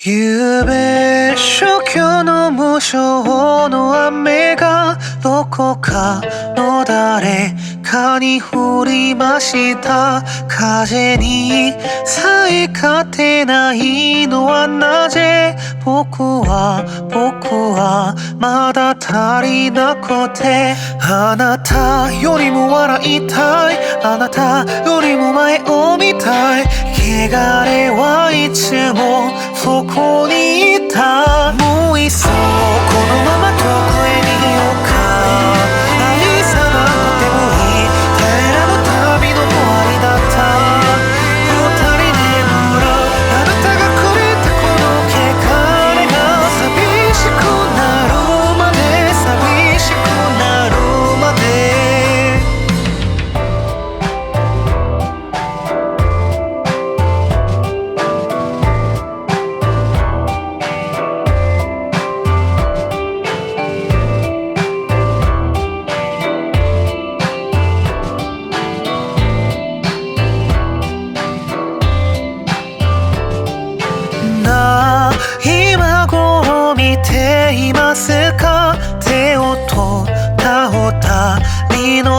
夕べ初夏の無償の雨がどこかの誰かに降りました風にさえ勝てないのはなぜ僕は僕はまだ足りなくてあなたよりも笑いたい。あなたよりも前を見たい。汚れはいつもそこにいたもういっそこのままどこ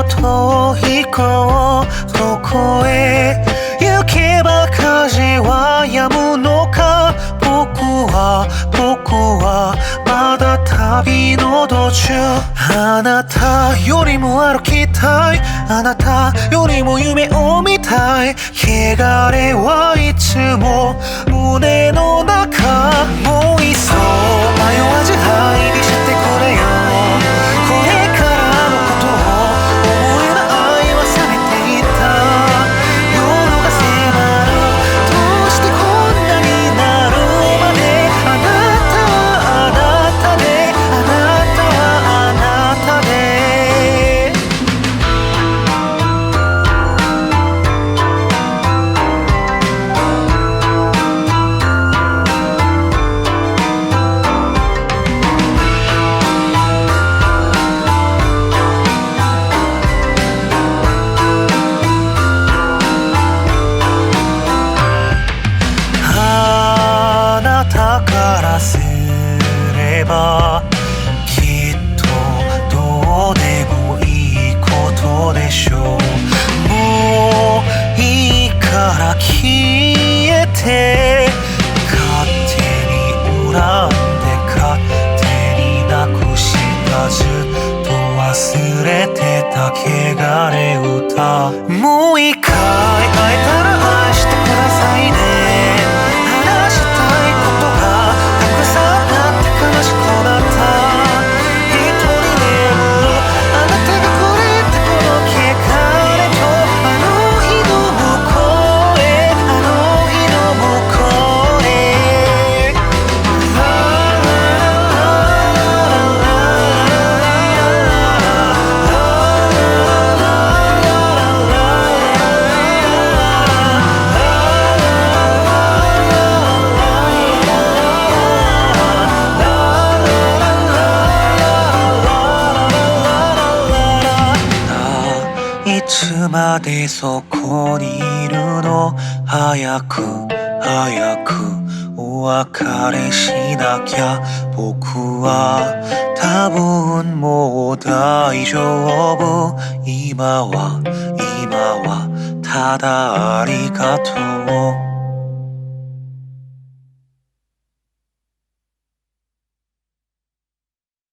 遠い子そこへ行けば風は止むのか僕は僕はまだ旅の途中。あなたよりも歩きたい。あなたよりも夢を見たい。汚れはいつも胸の中。もういばきっとどうでもいいことでしょう。もういいから消えて勝手に恨んで勝手になくしたずっと忘れてた汚れ歌。までそこにいるの？早く早くお別れしなきゃ。僕は多分もう大丈夫。今は今はただありがとう。